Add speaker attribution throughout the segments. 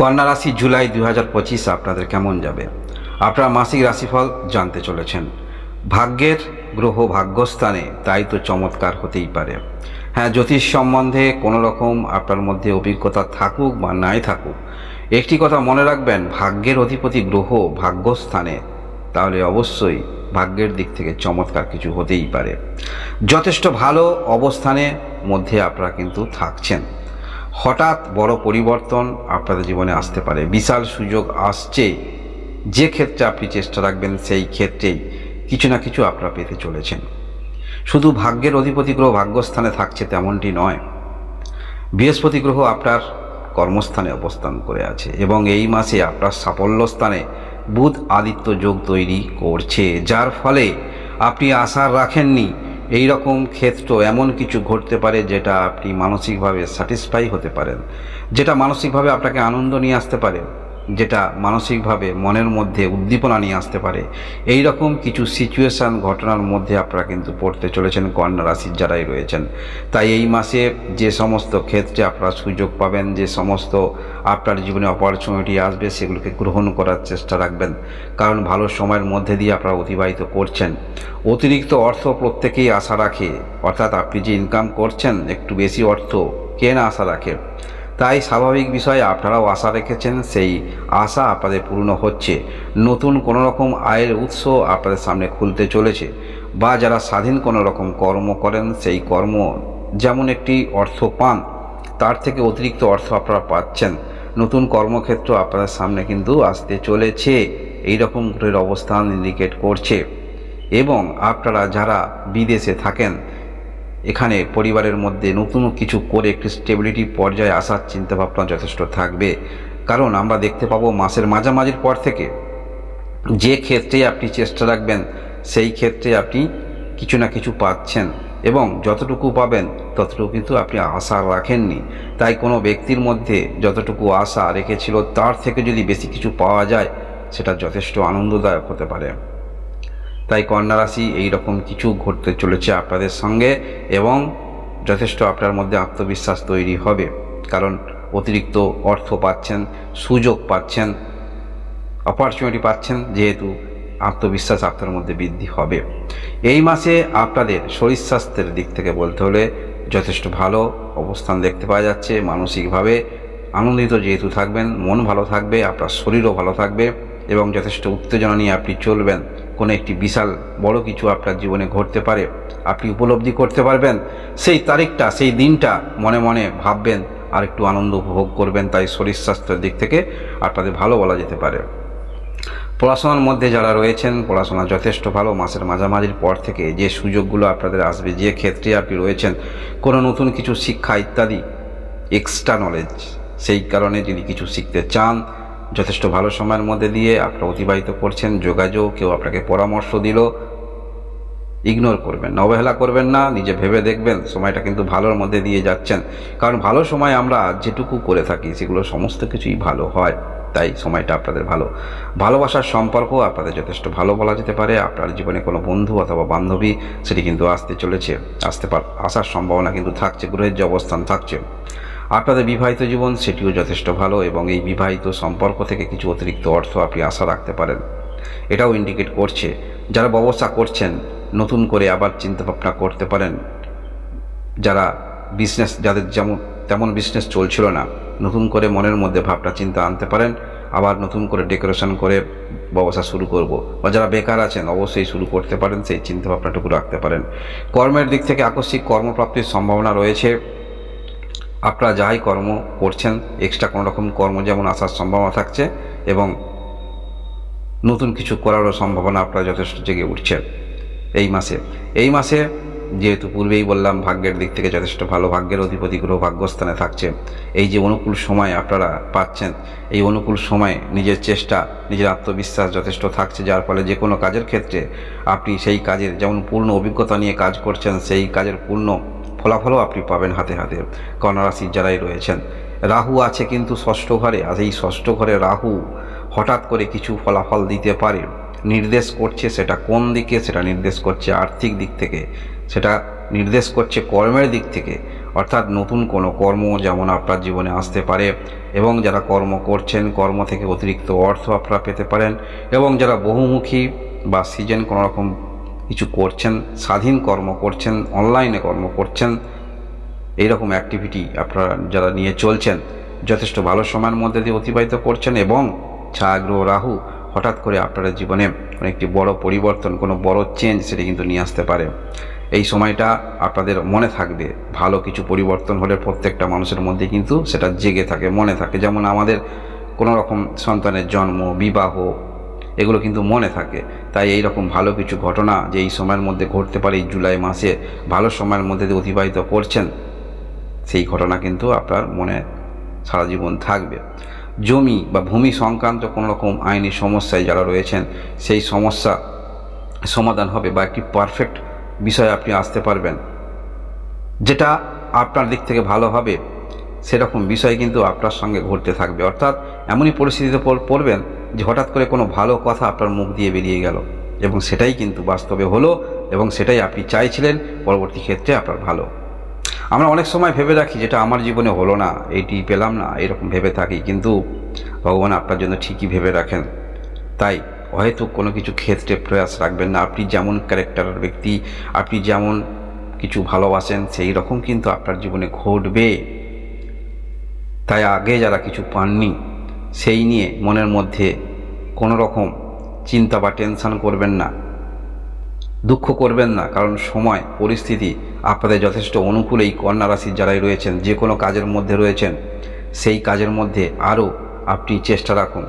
Speaker 1: কন্যা রাশি জুলাই দু হাজার পঁচিশ আপনাদের কেমন যাবে? আপনারা মাসিক রাশিফল জানতে চলেছেন। ভাগ্যের গ্রহ ভাগ্যস্থানে, তাই তো চমৎকার হতেই পারে। হ্যাঁ জ্যোতিষ সম্বন্ধে কোনো রকম আপনার মধ্যে অভিজ্ঞতা থাকুক বা নাই থাকুক, একটি কথা মনে রাখবেন, ভাগ্যের অধিপতি গ্রহ ভাগ্যস্থানে, তাহলে অবশ্যই ভাগ্যের দিক থেকে চমৎকার কিছু হতেই পারে। যথেষ্ট ভালো অবস্থানে মধ্যে আপনারা কিন্তু থাকছেন। হঠাৎ বড় পরিবর্তন আপনাদের জীবনে আসতে পারে। বিশাল সুযোগ আসছে। যে ক্ষেত্রে আপনি চেষ্টা রাখবেন, সেই ক্ষেত্রেই কিছু না কিছু আপনারা পেতে চলেছেন। শুধু ভাগ্যের অধিপতি গ্রহ ভাগ্যস্থানে থাকছে তেমনটি নয়। বৃহস্পতি গ্রহ আপনার কর্মস্থানে অবস্থান করে আছে এবং এই মাসে আপনার সাফল্য স্থানে বুধ আদিত্য যোগ তৈরি করছে, যার ফলে আপনি আশা রাখেননি এই রকম ক্ষেত্র এমন কিছু ঘটতে পারে যেটা আপনি মানসিকভাবে স্যাটিসফাই হতে পারেন, যেটা মানসিকভাবে আপনাকে আনন্দ নিয়ে আসতে পারে। যেটা মানসিকভাবে মনের মধ্যে উদ্দীপনা নিয়ে আসতে পারে। এই রকম কিছু সিচুয়েশান ঘটনার মধ্যে আপনারা কিন্তু পড়তে চলেছেন, কন্যা রাশির যারাই রয়েছেন। তাই এই মাসে যে সমস্ত ক্ষেত্রে আপনারা সুযোগ পাবেন, যে সমস্ত আপনার জীবনে অপরচুনিটি আসবে, সেগুলোকে গ্রহণ করার চেষ্টা রাখবেন। কারণ ভালো সময়ের মধ্যে দিয়ে আপনারা অতিবাহিত করছেন। অতিরিক্ত অর্থ প্রত্যেকেই আশা রাখে। অর্থাৎ আপনি যে ইনকাম করছেন, একটু বেশি অর্থ কে না আশা রাখে। তাই স্বাভাবিক বিষয়ে আপনারাও আশা রেখেছেন, সেই আশা আপনাদের পূর্ণ হচ্ছে। নতুন কোনো রকম আয়ের উৎস আপনাদের সামনে খুলতে চলেছে বা যারা স্বাধীন কোনো রকম কর্ম করেন, সেই কর্ম যেমন একটি অর্থ পান, তার থেকে অতিরিক্ত অর্থ আপনারা পাচ্ছেন। নতুন কর্মক্ষেত্র আপনাদের সামনে কিন্তু আসতে চলেছে। এই রকম গ্রহের অবস্থান ইন্ডিকেট করছে। এবং আপনারা যারা বিদেশে থাকেন এখানে পরিবারের মধ্যে নতুন কিছু করে একটি স্টেবিলিটি পর্যায়ে আসার চিন্তাভাবনা যথেষ্ট থাকবে। কারণ আমরা দেখতে পাবো মাসের মাঝামাঝির পর থেকে যে ক্ষেত্রে আপনি চেষ্টা রাখবেন, সেই ক্ষেত্রে আপনি কিছু না কিছু পাচ্ছেন এবং যতটুকু পাবেন, ততটুকু কিন্তু আপনি আশা রাখেননি। তাই কোনো ব্যক্তির মধ্যে যতটুকু আশা রেখেছিল, তার থেকে যদি বেশি কিছু পাওয়া যায়, সেটা যথেষ্ট আনন্দদায়ক হতে পারে। তাই কন্যা রাশি এইরকম কিছু ঘটতে চলেছে আপনাদের সঙ্গে এবং যথেষ্ট আপনার মধ্যে আত্মবিশ্বাস তৈরি হবে। কারণ অতিরিক্ত অর্থ পাচ্ছেন, সুযোগ পাচ্ছেন অপরচুনিটি পাচ্ছেন, যেহেতু আত্মবিশ্বাস আপনার মধ্যে বৃদ্ধি হবে। এই মাসে আপনাদের শরীর স্বাস্থ্যের দিক থেকে বলতে হলে যথেষ্ট ভালো অবস্থান দেখতে পাওয়া যাচ্ছে, মানসিকভাবে আনন্দিত যেহেতু থাকবেন, মন ভালো থাকবে, আপনার শরীরও ভালো থাকবে এবং যথেষ্ট উত্তেজনা নিয়ে আপনি চলবেন। কোনো একটি বিশাল বড় কিছু আপনার জীবনে ঘটতে পারে, আপনি উপলব্ধি করতে পারবেন। সেই তারিখটা, সেই দিনটা মনে মনে ভাববেন, আর একটু আনন্দ উপভোগ করবেন, তাই শরীর স্বাস্থ্যের দিক থেকে আপনাদের ভালো বলা যেতে পারে। পড়াশোনার মধ্যে যারা রয়েছেন, পড়াশোনা যথেষ্ট ভালো, মাসের মাঝামাঝির পর থেকে যে সুযোগগুলো আপনাদের আসবে, যে ক্ষেত্রে আপনি রয়েছেন, কোনো নতুন কিছু শিক্ষা ইত্যাদি এক্সট্রা নলেজ সেই কারণে যদি কিছু শিখতে চান যথেষ্ট ভালো সময়ের মধ্যে দিয়ে আপনারা অতিবাহিত করছেন, যোগাযোগ, কেউ আপনাকে পরামর্শ দিল ইগনোর করবেন না অবহেলা করবেন না, নিজে ভেবে দেখবেন সময়টা কিন্তু ভালোর মধ্যে দিয়ে যাচ্ছেন। কারণ ভালো সময় আমরা যেটুকু করে থাকি সেগুলো সমস্ত কিছুই ভালো হয়, তাই সময়টা আপনাদের ভালো। ভালোবাসার সম্পর্ক আপনাদের যথেষ্ট ভালো বলা যেতে পারে, আপনার জীবনে কোনো বন্ধু অথবা বান্ধবী সেটি কিন্তু আসতে চলেছে, আসতে পার, আসার সম্ভাবনা কিন্তু থাকছে, গ্রহের যে অবস্থান থাকছে। আপনাদের বিবাহিত জীবন সেটিও যথেষ্ট ভালো এবং এই বিবাহিত সম্পর্ক থেকে কিছু অতিরিক্ত অর্থ আপনি আশা রাখতে পারেন। এটাও ইন্ডিকেট করছে। যারা ব্যবসা করছেন, নতুন করে আবার চিন্তাভাবনা করতে পারেন। যারা বিজনেস যাদের যেমন, তেমন বিজনেস চলছিল না, নতুন করে মনের মধ্যে ভাবটা চিন্তা আনতে পারেন। আবার নতুন করে ডেকোরেশন করে ব্যবসা শুরু করব। বা যারা বেকার আছেন, অবশ্যই শুরু করতে পারেন, সেই চিন্তাভাবনাটুকু রাখতে পারেন। কর্মের দিক থেকে আকস্মিক কর্মপ্রাপ্তির সম্ভাবনা রয়েছে। আপনারা যাই কর্ম করছেন এক্সট্রা কোনো রকম কর্ম যেমন আসার সম্ভাবনা থাকছে এবং নতুন কিছু করারও সম্ভাবনা আপনারা যথেষ্ট জেগে উঠছে এই মাসে। এই মাসে যেহেতু পূর্বেই বললাম ভাগ্যের দিক থেকে যথেষ্ট ভালো, ভাগ্যের অধিপতি গ্রহ ভাগ্যস্থানে থাকছে। এই যে অনুকূল সময় আপনারা পাচ্ছেন, এই অনুকূল সময়ে নিজের চেষ্টা, নিজের আত্মবিশ্বাস যথেষ্ট থাকছে, যার ফলে যে কোনো কাজের ক্ষেত্রে আপনি সেই কাজের যেমন পূর্ণ অভিজ্ঞতা নিয়ে কাজ করছেন, সেই কাজের পূর্ণ ফলাফলও আপনি পাবেন হাতে হাতে। কন্যা রাশির যারাই রয়েছেন, রাহু আছে কিন্তু ষষ্ঠ ঘরে, আর এই ষষ্ঠ ঘরে রাহু হঠাৎ করে কিছু ফলাফল দিতে পারে। নির্দেশ করছে সেটা কোন দিকে, সেটা নির্দেশ করছে আর্থিক দিক থেকে, সেটা নির্দেশ করছে কর্মের দিক থেকে। অর্থাৎ নতুন কোনো কর্ম যেমন আপনার জীবনে আসতে পারে, এবং যারা কর্ম করছেন, কর্ম থেকে অতিরিক্ত অর্থ আপনারা পেতে পারেন, এবং যারা বহুমুখী বা সিজন কোনো রকম কিছু করছেন, স্বাধীন কর্ম করছেন অনলাইনে কর্ম করছেন, এইরকম অ্যাক্টিভিটি আপনারা যারা নিয়ে চলছেন, যথেষ্ট ভালো সময়ের মধ্যে দিয়ে অতিবাহিত করছেন এবং ছাগ্রহ রাহু হঠাৎ করে আপনার জীবনে একটি বড় পরিবর্তন, কোনো বড় চেঞ্জ সেটি কিন্তু নিয়ে আসতে পারে। এই সময়টা আপনাদের মনে থাকবে, ভালো কিছু পরিবর্তন হলে প্রত্যেকটা মানুষের মধ্যে কিন্তু সেটা জেগে থাকে, মনে থাকে। যেমন আমাদের কোনো রকম সন্তানের জন্ম, বিবাহ এগুলো কিন্তু মনে থাকে। তাই এই রকম ভালো কিছু ঘটনা যে এই সময়ের মধ্যে ঘটতে পারে, এই জুলাই মাসে ভালো সময়ের মধ্যে অতিবাহিত করছেন, সেই ঘটনা কিন্তু আপনার মনে সারা জীবন থাকবে। জমি বা ভূমি সংক্রান্ত কোনো রকম আইনি সমস্যায় যারা রয়েছেন, সেই সমস্যা সমাধান হবে বা একটি পারফেক্ট বিষয়ে আপনি আসতে পারবেন। যেটা আপনার দিক থেকে ভালো হবে, সেরকম বিষয় কিন্তু আপনার সঙ্গে ঘটতে থাকবে। অর্থাৎ এমনই পরিস্থিতিতে পড়বেন যে হঠাৎ করে কোনো ভালো কথা আপনার মুখ দিয়ে বেরিয়ে গেল। এবং সেটাই কিন্তু বাস্তবে হলো এবং সেটাই আপনি চাইছিলেন, পরবর্তী ক্ষেত্রে আপনার ভালো। আমরা অনেক সময় ভেবে রাখি যেটা আমার জীবনে হলো না এইটি পেলাম না, এরকম ভেবে থাকি। কিন্তু ভগবান আপনার জন্য ঠিকই ভেবে রাখেন। তাই হয়তো কোনো কিছু ক্ষেত্রে প্রয়াস রাখবেন না। আপনি যেমন ক্যারেক্টারের ব্যক্তি, আপনি যেমন কিছু ভালোবাসেন, সেই রকম কিন্তু আপনার জীবনে ঘটবে। তাই আগে যারা কিছু পাননি সেই নিয়ে মনের মধ্যে কোনো রকম চিন্তা বা টেনশন করবেন না। দুঃখ করবেন না, কারণ সময়, পরিস্থিতি আপনাদের যথেষ্ট অনুকূল এই কন্যা রাশির যারাই রয়েছেন, যে কোনো কাজের মধ্যে রয়েছেন, সেই কাজের মধ্যে আরও আপনি চেষ্টা রাখুন।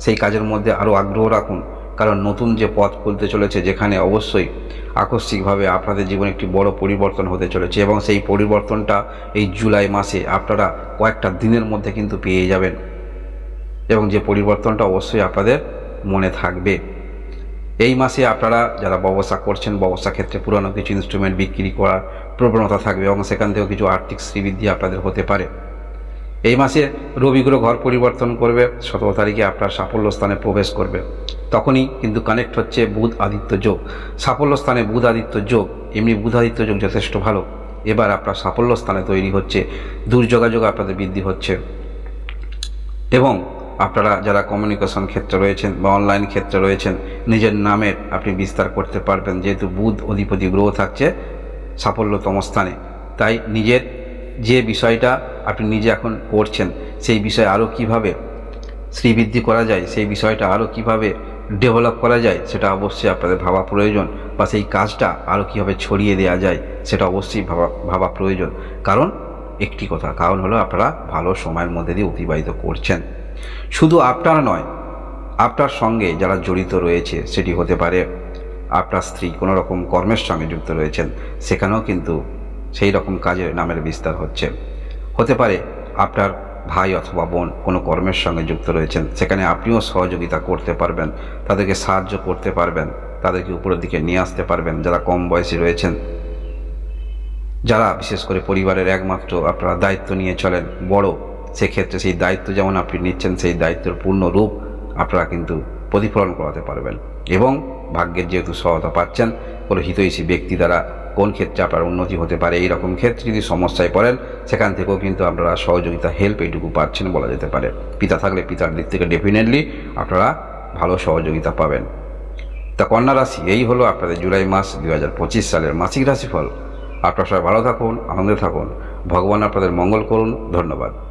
Speaker 1: সেই কাজের মধ্যে আরও আগ্রহ রাখুন, কারণ নতুন যে পথ খুলতে চলেছে, যেখানে অবশ্যই আকস্মিকভাবে আপনাদের জীবনে একটি বড় পরিবর্তন হতে চলেছে এবং সেই পরিবর্তনটা এই জুলাই মাসে আপনারা কয়েকটা দিনের মধ্যে কিন্তু পেয়ে যাবেন। এবং যে পরিবর্তনটা অবশ্যই আপনাদের মনে থাকবে। এই মাসে আপনারা যারা ব্যবসা করছেন, ব্যবসা ক্ষেত্রে পুরনো কিছু ইনস্ট্রুমেন্ট বিক্রি করার প্রবণতা থাকবে এবং সেখান থেকেও কিছু আর্থিক শ্রীবৃদ্ধি আপনাদের হতে পারে। এই মাসে রবিগুলো ঘর পরিবর্তন করবে, সতেরো তারিখে আপনার সাফল্য স্থানে প্রবেশ করবে। তখনই কিন্তু কানেক্ট হচ্ছে বুধ আদিত্য যোগ। সাফল্য স্থানে বুধ আদিত্য যোগ, এমনি বুধ আদিত্য যোগ যথেষ্ট ভালো। এবার আপনার সাফল্য স্থানে তৈরি হচ্ছে, দূরযোগাযোগ আপনাদের বৃদ্ধি হচ্ছে। এবং আপনারা যারা কমিউনিকেশন ক্ষেত্রে রয়েছেন বা অনলাইন ক্ষেত্রে রয়েছেন, নিজের নামের আপনি বিস্তার করতে পারবেন। যেহেতু বুধ অধিপতি গ্রহ থাকছে সাফল্যতম স্থানে, তাই নিজের যে বিষয়টা আপনি নিজে এখন করছেন, সেই বিষয়ে আরও কীভাবে শ্রীবৃদ্ধি করা যায়, সেই বিষয়টা আরও কীভাবে ডেভেলপ করা যায়, সেটা অবশ্যই আপনাদের ভাবা প্রয়োজন বা সেই কাজটা আরও কীভাবে ছড়িয়ে দেওয়া যায়, সেটা অবশ্যই ভাবা ভাবা প্রয়োজন। কারণ একটি কথা, কারণ হলো আপনারা ভালো সময়ের মধ্যে দিয়ে অতিবাহিত করছেন। শুধু আপনার নয়, আপনার সঙ্গে যারা জড়িত রয়েছে সেটি হতে পারে আপনার স্ত্রী, কোনো রকম কর্মের সঙ্গে যুক্ত রয়েছেন, সেখানেও কিন্তু সেই রকম কাজের নামের বিস্তার হচ্ছে। হতে পারে আপনার ভাই অথবা বোন কোনো কর্মের সঙ্গে যুক্ত রয়েছেন, সেখানে আপনিও সহযোগিতা করতে পারবেন, তাদেরকে সাহায্য করতে পারবেন, তাদেরকে উপরের দিকে নিয়ে আসতে পারবেন, যারা কম বয়সী রয়েছেন। যারা বিশেষ করে পরিবারের একমাত্র আপনারা দায়িত্ব নিয়ে চলেন, বড় সেক্ষেত্রে সেই দায়িত্ব যেমন আপনি নিচ্ছেন, সেই দায়িত্বের পূর্ণ রূপ আপনারা কিন্তু প্রতিফলন করাতে পারবেন। এবং ভাগ্যের যেহেতু সহায়তা পাচ্ছেন কোনো হিতৈষী ব্যক্তি দ্বারা কোন ক্ষেত্রে আপনার উন্নতি হতে পারে এই রকম ক্ষেত্রে যদি সমস্যায় পড়েন, সেখান থেকেও কিন্তু আপনারা সহযোগিতা হেল্প এইটুকু পাচ্ছেন বলা যেতে পারে। পিতা থাকলে পিতার দিক থেকে ডেফিনেটলি আপনারা ভালো সহযোগিতা পাবেন। তা কন্যা রাশি, এই হলো আপনাদের জুলাই মাস দু হাজার পঁচিশ সালের মাসিক রাশিফল। আপনারা সবাই ভালো থাকুন, আনন্দে থাকুন। ভগবান আপনাদের মঙ্গল করুন। ধন্যবাদ।